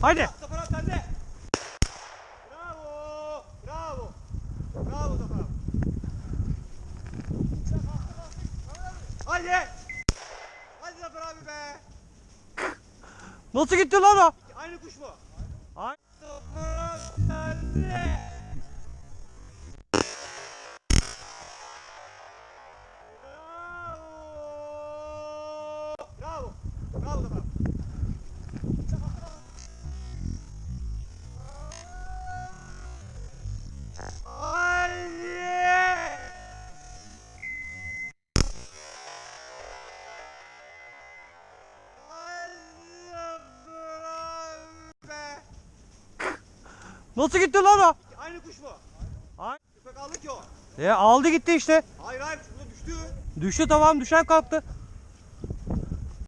Haydi. Zafer abi sende. Bravo. Bravo. Bravo Zafer abi. Haydi. Hadi Zafer abi be. Nasıl gitti lan o? Aynı kuş mu? Ay- Zafer abi sende. Bravo. Bravo Zafer abi. Nasıl gitti lan o? Aynı kuş mu? Ay- Köpek aldı ki o. E aldı gitti işte. Hayır hayır şurada düştü. Düştü tamam düşen kalktı.